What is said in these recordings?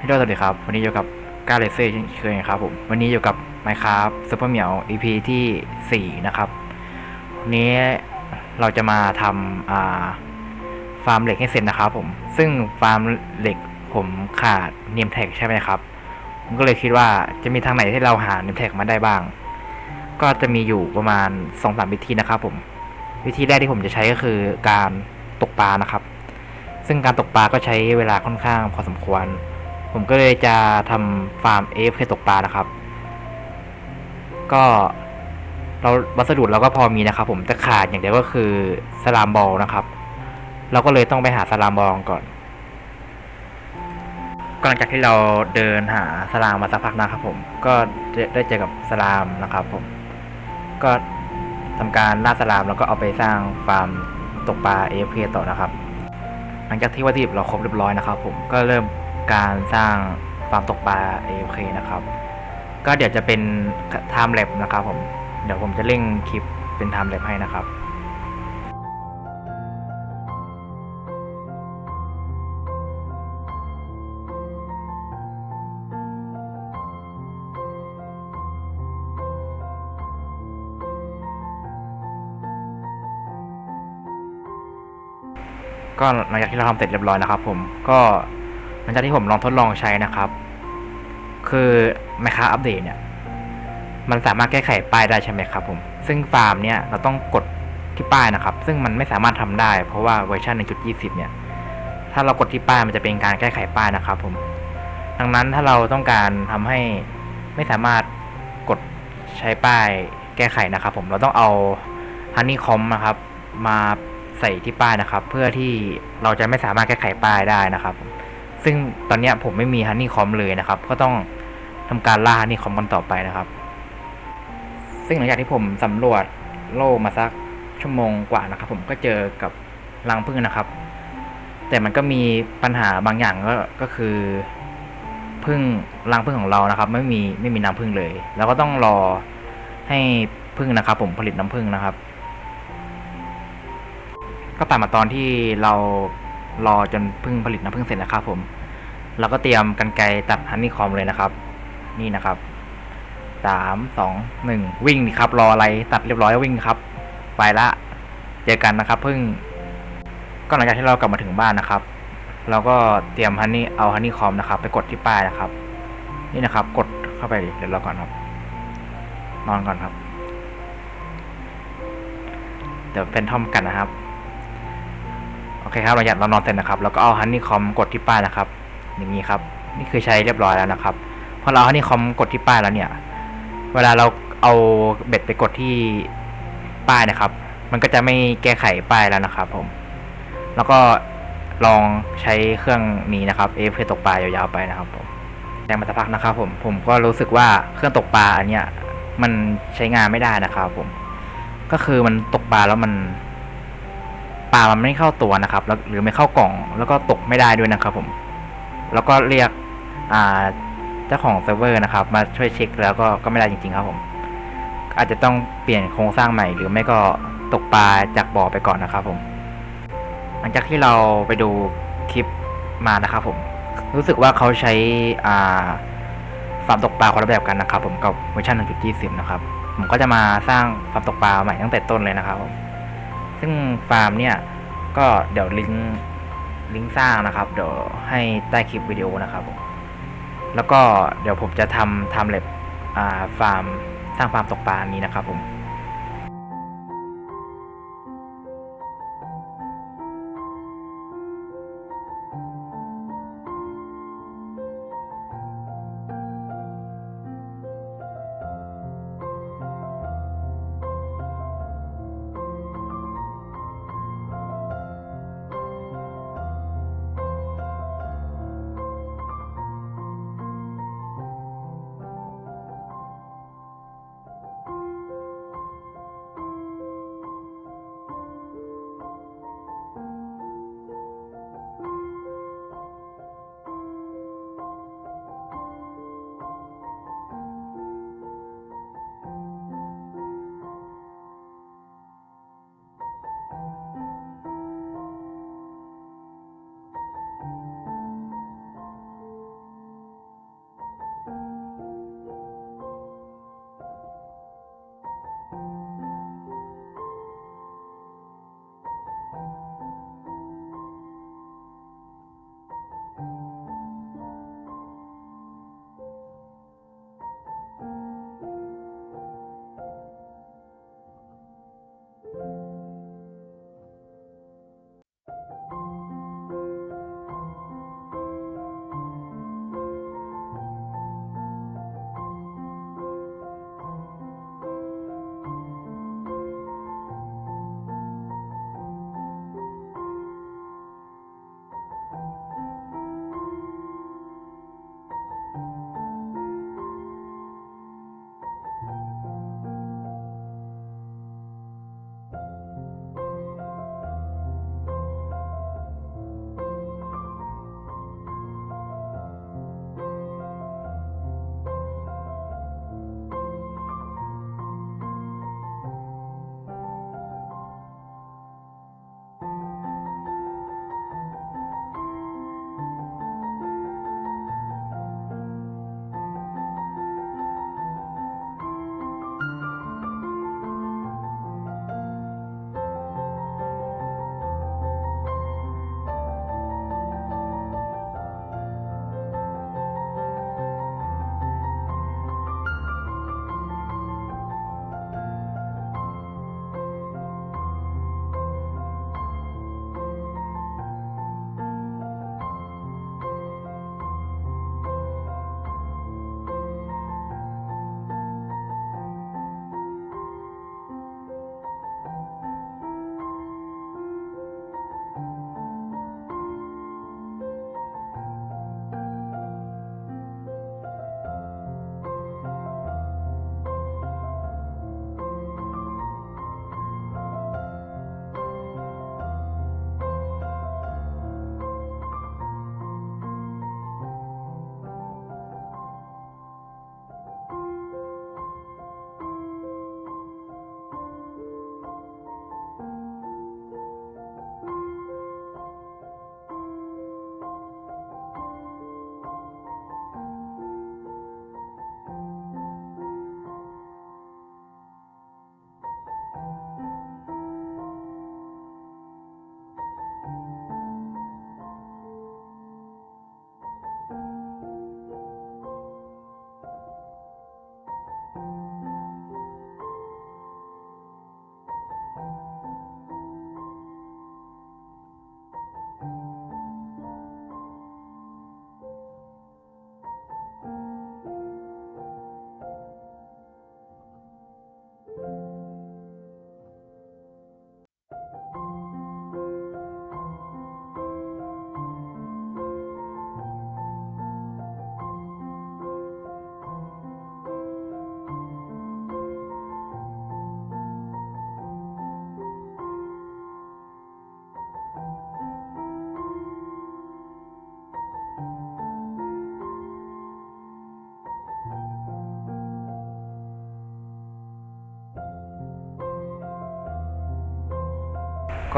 พี่โดสวัสดีครับ วันนี้อยู่กับก้าเลเซ่เช่นเคยครับผมวันนี้อยู่กับ Minecraft Super เหมียว EP ที่ 4 นะครับวันนี้เราจะมาทำอ่าฟาร์มเหล็กให้เสร็จนะครับผมซึ่งฟาร์มเหล็กผมขาดเนมแท็กใช่ไหมครับ ผมก็เลยคิดว่าจะมีทางไหนที่เราหาเนมแท็กมาได้บ้าง ก็จะมีอยู่ประมาณ2-3วิธีนะครับผมวิธีแรกที่ผมจะใช้ก็คือการตกปลานะครับ ซึ่งการตกปลาก็ใช้เวลาค่อนข้างพอสมควร ผมก็เลยจะทำฟาร์มเอฟเพื่อตกปลานะครับ ก็เราวัสดุเราก็พอมีนะครับ ผมแต่ขาดอย่างเดียวก็คือสลามบอลนะครับ เราก็เลยต้องไปหาสลามบอลก่อนก็หลังจากที่เราเดินหาสลามมาสักพักนะครับ ผมก็ได้เจอกับสลามนะครับ ผมก็ทำการล่าสลามแล้วก็เอาไปสร้างฟาร์มตกปลาเอฟต่อนะครับ หลังจากที่วัตถุดิบเราครบเรียบร้อยนะครับ ผมก็เริ่ม การสร้างฟาร์มตกปลา AFK นะครับ ก็เดี๋ยวจะเป็น Time Lab นะครับผม เดี๋ยวผมจะเร่งคลิปเป็น Time Lab ให้นะครับก็หลังจากที่เราทำเสร็จเรียบร้อยนะครับผมก็ ลังจากที่ผมลองทดลองใช้นะครับ คือไมค้าอัปเดตเนี่ย มันสามารถแก้ไขป้ายได้ใช่ไหมครับผม ซึ่งฟาร์มเนี่ยเราต้องกดที่ป้ายนะครับ ซึ่งมันไม่สามารถทำได้ เพราะว่าเวอร์ชัน1.20 เนี่ย ถ้าเรากดที่ป้ายมันจะเป็นการแก้ไขป้ายนะครับ ผม ดังนั้นถ้าเราต้องการทำให้ไม่สามารถกดใช้ป้ายแก้ไขนะครับ ผม เราต้องเอาฮันนี่คอมนะครับ มาใส่ที่ป้ายนะครับ เพื่อที่เราจะไม่สามารถแก้ไขป้ายได้นะครับ ซึ่งตอนนี้ผมไม่มีฮันนี่คอมเลยนะครับ ก็ต้องทำการล่าฮันนี่คอมกันต่อไปนะครับ ซึ่งหลังจากที่ผมสำรวจโลกมาสักชั่วโมงกว่านะครับ ผมก็เจอกับรังผึ้งนะครับ แต่มันก็มีปัญหาบางอย่างก็ก็คือพึ่งรังผึ้งของเรานะครับ ไม่มีไม่มีน้ำผึ้งเลย แล้วก็ต้องรอให้ผึ้งนะครับ ผมผลิตน้ำผึ้งนะครับ ก็ตัดมาตอนที่เรารอจนพึ่งผลิตน้ำพึ่งเสร็จนะครับผม เราก็เตรียมกันไกรตัดฮันนี่คอมเลยนะครับ นี่นะครับสามสองหนึ่งวิ่งครับ รออะไรตัดเรียบร้อยวิ่งครับ ไปละเจอกันนะครับเพึ่งก็หลังจากที่เรากลับมาถึงบ้านนะครับ เราก็เตรียมฮันนี่เอาฮันนี่คอมนะครับ ไปกดที่ป้ายนะครับ นี่นะครับ กดเข้าไปเดี๋ยวเราก่อนครับ นอนก่อนครับ เดี๋ยวเป็นทอมกันนะครับโอเคครับเราอยากเรานอนเสร็จนะครับ แล้วก็เอาฮันนี่คอมกดที่ป้ายนะครับ อย่างนี้ครับ นี่คือใช้เรียบร้อยแล้วนะครับพอเราฮันนี่คอมกดที่ป้ายแล้วเนี่ย เวลาเราเอาเบ็ดไปกดที่ป้ายนะครับ มันก็จะไม่แก้ไขป้ายแล้วนะครับ ผม แล้วก็ลองใช้เครื่องนี้นะครับเอฟเพื่อตกปลายาวๆไปนะครับ ผมแรงมาสักพักนะครับ ผมผมก็รู้สึกว่าเครื่องตกปลาอันเนี้ยมันใช้งานไม่ได้นะครับ ผม ก็คือมันตกปลาแล้วมันปลามันไม่เข้าตัวนะครับ แล้วหรือไม่เข้ากล่อง แล้วก็ตกไม่ได้ด้วยนะครับ ผม แล้วก็เรียกอ่าเจ้าของเซิร์ฟเวอร์นะครับ มาช่วยเช็คแล้วก็ก็ไม่ได้จริงๆครับผม อาจจะต้องเปลี่ยนโครงสร้างใหม่ หรือไม่ก็ตกปลาจากบ่อไปก่อนนะครับผม หลังจากที่เราไปดูคลิปมานะครับผม รู้สึกว่าเขาใช้อ่าฟาร์มตกปลาคนละแบบกันนะครับ ผมกับเวอร์ชัน1.20 นะครับ ผมก็จะมาสร้างฟาร์มตกปลาใหม่ตั้งแต่ต้นเลยนะครับผมซึ่งฟาร์มเนี่ยก็เดี๋ยวลิงก์ ลิงก์สร้างนะครับ เดี๋ยวให้ใต้คลิปวิดีโอนะครับผมแล้วก็เดี๋ยวผมจะทำทำเล็บฟาร์มสร้างฟาร์มตกปลานี้นะครับผม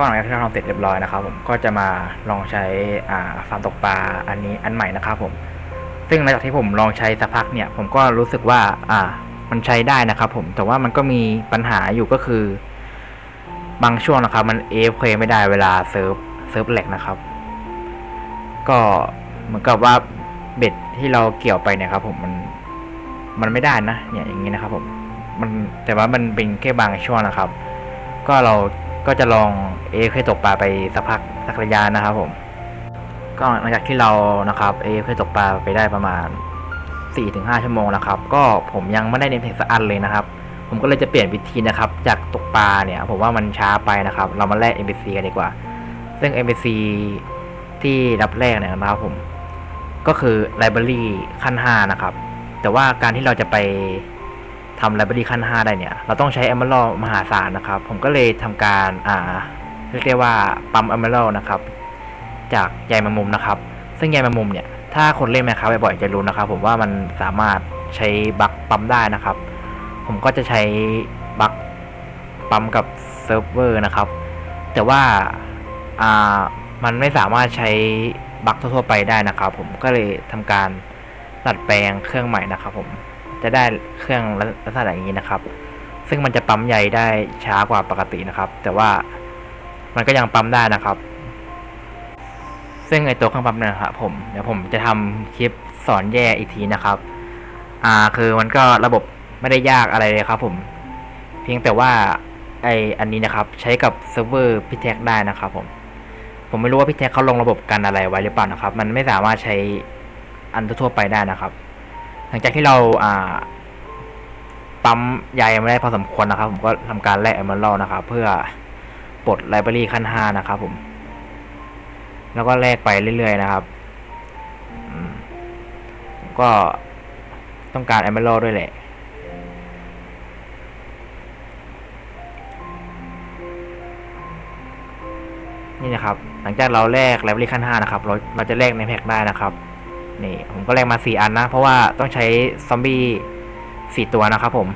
ก็หลังจากที่เราทำเสร็จเรียบร้อยนะครับผมก็จะมาลองใช้ฟาร์มตกปลาอันนี้อันใหม่นะครับผม ซึ่งหลังจากที่ผมลองใช้สักพักเนี่ย ผมก็รู้สึกว่าอ่ามันใช้ได้นะครับผมแต่ว่ามันก็มีปัญหาอยู่ก็คือบางช่วงนะครับ มันเอฟเคไม่ได้เวลาเซิร์ฟเซิร์ฟแหลกนะครับ ก็เหมือนกับว่าเบ็ดที่เราเกี่ยวไปเนี่ยครับ ผมมันมันไม่ได้นะเนี่ยอย่างนี้นะครับ ผม มันแต่ว่ามันเป็นแค่บางช่วงนะครับ ก็เรา ก็จะลองเอฟเคตกปลาไปสักพักสักระยะนะครับผม ก็หลังจากที่เรานะครับเอฟเคตกปลาไปได้ประมาณ 4-5 ชั่วโมงนะครับ ก็ผมยังไม่ได้เน้นถึงสักอันเลยนะครับ ผมก็เลยจะเปลี่ยนวิธีนะครับ จากตกปลาเนี่ย ผมว่ามันช้าไปนะครับ เรามาแลก NPC กันดีกว่า ซึ่ง NPC ที่รับแรกเนี่ยนะครับผม ก็คือ Library ขั้น 5 นะครับ แต่ว่าการที่เราจะไป ทำ Library ขั้น 5 ได้เนี่ย เราต้องใช้ Emerald มหาศาลนะครับ ผมก็เลยทำการอ่าเรียกได้ว่าปั๊ม Emerald นะครับ จากใยแมงมุมนะครับ ซึ่งใยแมงมุมเนี่ย ถ้าคนเล่นไหมครับบ่อยๆจะรู้นะครับ ผมว่ามันสามารถใช้บัคปั๊มได้นะครับ ผมก็จะใช้บัคปั๊มกับเซิร์ฟเวอร์นะครับ แต่ว่าอ่ามันไม่สามารถใช้บัคทั่วๆไปได้นะครับ ผมก็เลยทำการดัดแปลงเครื่องใหม่นะครับผม จะได้เครื่องลักษณะอย่างนี้นะครับ ซึ่งมันจะปั๊มใยได้ช้ากว่าปกตินะครับ แต่ว่ามันก็ยังปั๊มได้นะครับ ซึ่งไอตัวเครื่องปั๊มเนี่ยครับผมเดี๋ยวผมจะทำคลิปสอนแยกอีกทีนะครับ อ่าคือมันก็ระบบไม่ได้ยากอะไรเลยครับ ผม เพียงแต่ว่าไออันนี้นะครับ ใช้กับเซิร์ฟเวอร์พิเทคได้นะครับผมผมไม่รู้ว่าพิเทคเขาลงระบบกันอะไรไว้หรือเปล่านะครับ มันไม่สามารถใช้อันทั่วไปได้นะครับ หลังจากที่เราอ่าปั๊มใยมาได้พอสมควรนะครับ ผมก็ทำการแลกเอมเมอรัลนะครับ เพื่อปลดไลบรารีขั้นห้านะครับ ผม แล้วก็แลกไปเรื่อยๆนะครับก็ต้องการ e m e r a l d ด้วยแหละนี่นะครับ หลังจากเราแลกไลบรารีขั้น5นะครับ เราเราจะแลกในแพ็กได้นะครับ นี่ผมก็แลกมา 4 อันนะ เพราะว่าต้องใช้ซอมบี้ 4 ตัวนะครับผม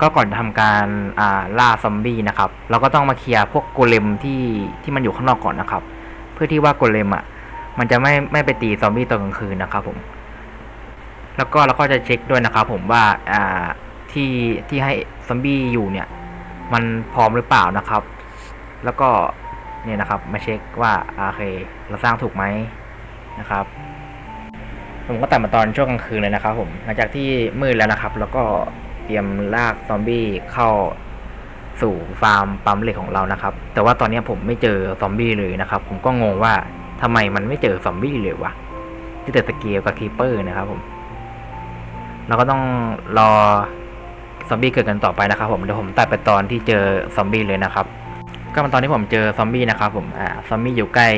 ก็ก่อนทำการอ่าล่าซอมบี้นะครับ เราก็ต้องมาเคลียร์พวกโกเลมที่ที่มันอยู่ข้างนอกก่อนนะครับ เพื่อที่ว่าโกเลมอะมันจะไม่ไม่ไปตีซอมบี้ตอนกลางคืนนะครับผม แล้วก็เราก็จะเช็คด้วยนะครับผมว่าอ่าที่ที่ให้ซอมบี้อยู่เนี่ย มันพร้อมหรือเปล่านะครับ แล้วก็เนี่ยนะครับมาเช็คว่าโอเคเราสร้างถูกไหมนะครับ ผมก็ตัดมาตอนช่วงกลางคืนเลยนะครับ ผมหลังจากที่มืดแล้วนะครับ แล้วก็ เตรียมลากซอมบี้เข้าสู่ฟาร์มปั๊มเหล็กของเรานะครับ แต่ว่าตอนนี้ผมไม่เจอซอมบี้เลยนะครับ ผมก็งงว่าทำไมมันไม่เจอซอมบี้เลยวะที่เดอสเกลกับคีเปอร์นะครับ ผม เราก็ต้องรอซอมบี้เกิดกันต่อไปนะครับ ผมเดี๋ยวผมตัดไปตอนที่เจอซอมบี้เลยนะครับ ก็มาตอนที่ผมเจอซอมบี้นะครับ ผมอ่าซอมบี้อยู่ใกล้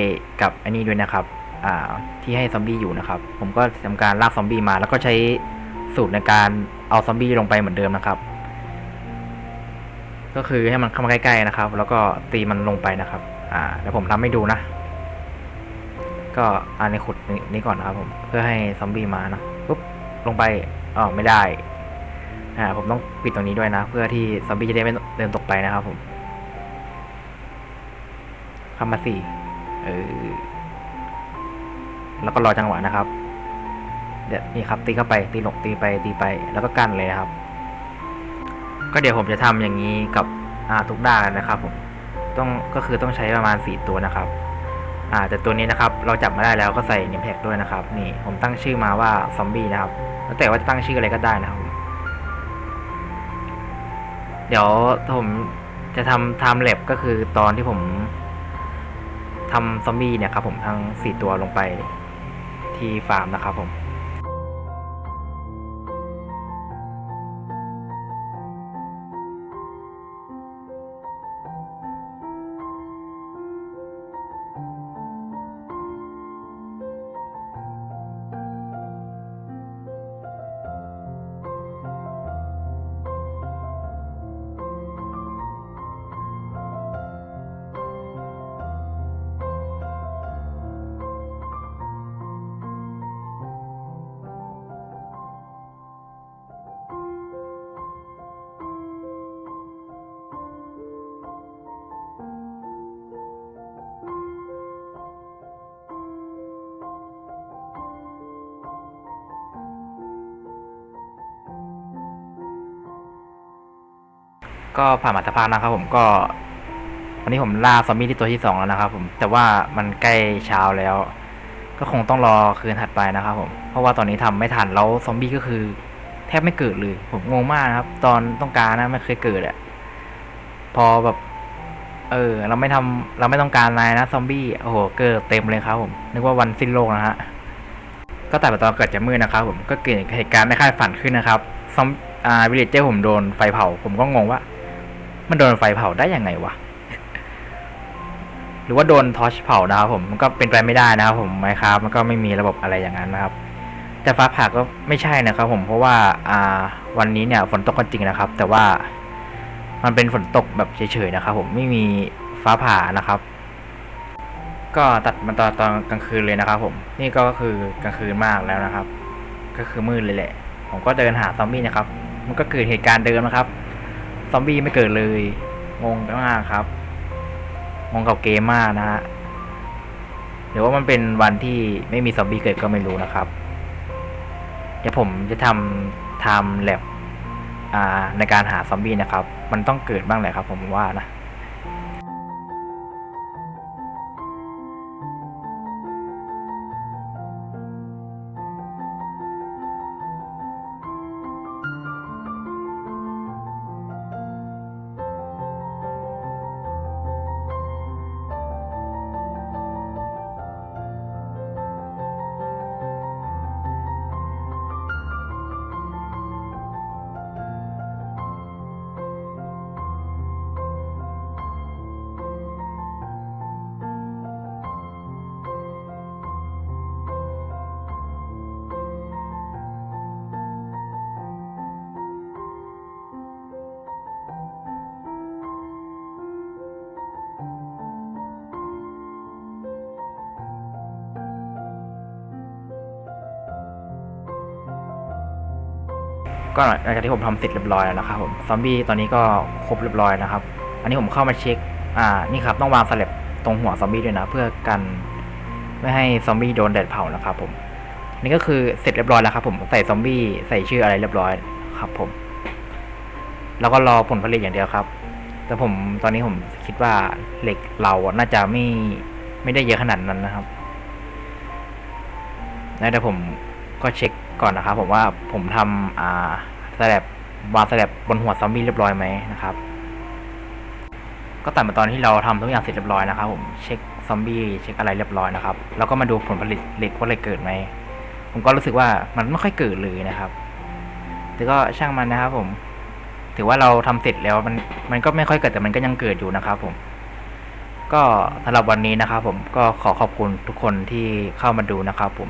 กับอันนี้ด้วยนะครับ อ่า ที่ให้ซอมบี้อยู่นะครับ ผมก็ทำการลากซอมบี้มา แล้วก็ใช้สูตรในการ เอาซอมบี้ลงไปเหมือนเดิมนะครับ ก็คือให้มันเข้ามาใกล้ๆนะครับ แล้วก็ตีมันลงไปนะครับ อ่าเดี๋ยวผมทำให้ดูนะ ก็อันนี้ขุดนี้นี้ก่อนนะครับ ผมเพื่อให้ซอมบี้มานะปุ๊บลงไปอ๋อไม่ได้อ่าผมต้องปิดตรงนี้ด้วยนะ เพื่อที่ซอมบี้จะได้ไม่เดินตกไปนะครับ ผมเข้ามาสี่เออแล้วก็รอจังหวะนะครับ เดี๋ยวนี่ครับตีเข้าไปตีหลงตีไปตีไปแล้วก็กั้นเลยครับ ก็เดี๋ยวผมจะทำอย่างนี้กับทุกด้านนะครับผมต้องก็คือต้องใช้ประมาณสี่ตัวนะครับ อ่าแต่ตัวนี้นะครับ เราจับมาได้แล้วก็ใส่เนมแพ็กด้วยนะครับ นี่ผมตั้งชื่อมาว่าซอมบี้นะครับ แล้วแต่ว่าจะตั้งชื่ออะไรก็ได้นะครับ เดี๋ยวผมจะทำไทม์แลบก็คือตอนที่ผมทำซอมบี้เนี่ยครับผมทั้งสี่ตัวลงไปที่ฟาร์มนะครับผม ก็ผ่านมาสักพักนะครับผมก็ วันนี้ผมล่าซอมบี้ที่ตัวที่สองแล้วนะครับผมแต่ว่ามันใกล้เช้าแล้ว ก็คงต้องรอคืนถัดไปนะครับผมเพราะว่าตอนนี้ทำไม่ทันแล้วซอมบี้ก็คือแทบไม่เกิดเลย ผมงงมากนะครับ ตอนต้องการนะไม่เคยเกิดอะพอแบบ เออ เราไม่ทำเราไม่ต้องการนายนะซอมบี้โอ้โหเกิดเต็มเลยครับผมนึกว่าวันสิ้นโลกนะฮะก็แต่ตอนเกิดจะมืดนะครับผมก็เกิดเหตุการณ์ไม่คาดฝันขึ้นนะครับซอมอ่าวิลเลจเจอร์ผมโดนไฟเผา ผมก็งงว่า มันโดนไฟเผาได้ยังไงวะ หรือว่าโดนทอชเผานะครับผมมันก็เป็นไปไม่ได้นะครับผมไมครับมันก็ไม่มีระบบอะไรอย่างนั้นนะครับ แต่ฟ้าผ่าก็ไม่ใช่นะครับ ผมเพราะว่าอ่าวันนี้เนี่ยฝนตกก็จริงนะครับ แต่ว่ามันเป็นฝนตกแบบเฉยๆนะครับ ผมไม่มีฟ้าผ่านะครับ ก็ตัดมาตอนตอนกลางคืนเลยนะครับ ผม นี่ก็คือกลางคืนมากแล้วนะครับ ก็คือมืดเลยแหละ ผมก็เดินหาซอมบี้นะครับ มันก็เกิดเหตุการณ์เดิมนะครับ ซอมบี้ไม่เกิดเลย งงมากครับ งงกับเกมมากนะฮะหรือว่ามันเป็นวันที่ไม่มีซอมบี้เกิดก็ไม่รู้นะครับ เดี๋ยวผมจะทำไทม์แลบในการหาซอมบี้นะครับ มันต้องเกิดบ้างแหละครับ ผมว่านะ ก็หลังจากที่ผมทำเสร็จเรียบร้อยแล้วนะครับผมซอมบี้ตอนนี้ก็ครบเรียบร้อยนะครับ อันนี้ผมเข้ามาเช็ค อ่า นี่ครับต้องวางสลับตรงหัวซอมบี้ด้วยนะ เพื่อกันไม่ให้ซอมบี้โดนแดดเผานะครับผมนี่ก็คือเสร็จเรียบร้อยแล้วครับผมใส่ซอมบี้ใส่ชื่ออะไรเรียบร้อยครับผม แล้วก็รอผลผลิตอย่างเดียวครับ แต่ผมตอนนี้ผมคิดว่าเหล็กเราน่าจะไม่ไม่ได้เยอะขนาดนั้นนะครับแล้วเดี๋ยวผม ก็เช็คก่อนนะครับผมว่าผมทำอ่าสแลบวางสแลบบนหัวซอมบี้เรียบร้อยไหมนะครับ ก็ตัดมาตอนที่เราทำทุกอย่างเสร็จเรียบร้อยนะครับ ผมเช็คซอมบี้เช็คอะไรเรียบร้อยนะครับแล้วก็มาดูผลผลิตเหล็กว่าเหล็กเกิดไหมผมก็รู้สึกว่ามันไม่ค่อยเกิดเลยนะครับแต่ก็ช่างมันนะครับ ผม ถือว่าเราทำเสร็จแล้วมันมันก็ไม่ค่อยเกิดแต่มันก็ยังเกิดอยู่นะครับ ผมก็สำหรับวันนี้นะครับผมก็ขอขอบคุณทุกคนที่เข้ามาดูนะครับผม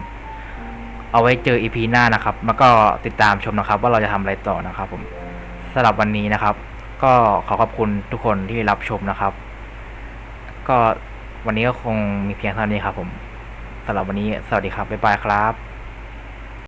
เอาไว้เจออีพีหน้านะครับ แล้วก็ติดตามชมนะครับ ว่าเราจะทำอะไรต่อนะครับ ผมสำหรับวันนี้นะครับ ก็ขอขอบคุณทุกคนที่รับชมนะครับ ก็วันนี้ก็คงมีเพียงเท่านี้ครับ ผมสำหรับวันนี้สวัสดีครับบ๊ายบายครับ